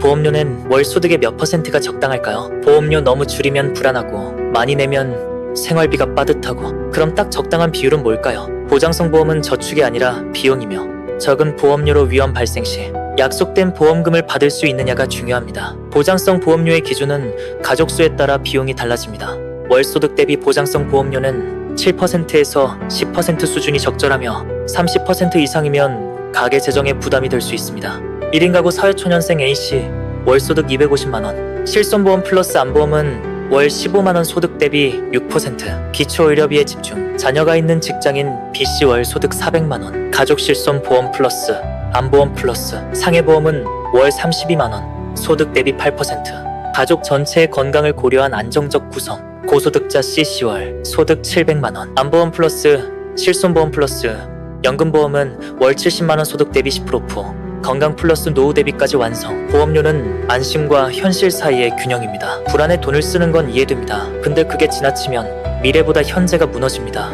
보험료는 월 소득의 몇 퍼센트가 적당할까요? 보험료 너무 줄이면 불안하고 많이 내면 생활비가 빠듯하고 그럼 딱 적당한 비율은 뭘까요? 보장성 보험은 저축이 아니라 비용이며 적은 보험료로 위험 발생 시 약속된 보험금을 받을 수 있느냐가 중요합니다. 보장성 보험료의 기준은 가족 수에 따라 비용이 달라집니다. 월 소득 대비 보장성 보험료는 7%에서 10% 수준이 적절하며 30% 이상이면 가계 재정에 부담이 될 수 있습니다. 1인 가구 사회초년생 A씨 월 소득 250만원. 실손보험 플러스 안보험은 월 15만원 소득 대비 6% 기초의료비에 집중. 자녀가 있는 직장인 B씨 월 소득 400만원. 가족 실손 보험 플러스 안보험 플러스 상해보험은 월 32만원. 소득 대비 8% 가족 전체의 건강을 고려한 안정적 구성. 고소득자 C씨월 소득 700만원. 안보험 플러스 실손보험 플러스 연금보험은 월 70만원 소득 대비 10% 오프 건강 플러스 노후 대비까지 완성. 보험료는 안심과 현실 사이의 균형입니다. 불안에 돈을 쓰는 건 이해됩니다. 근데 그게 지나치면 미래보다 현재가 무너집니다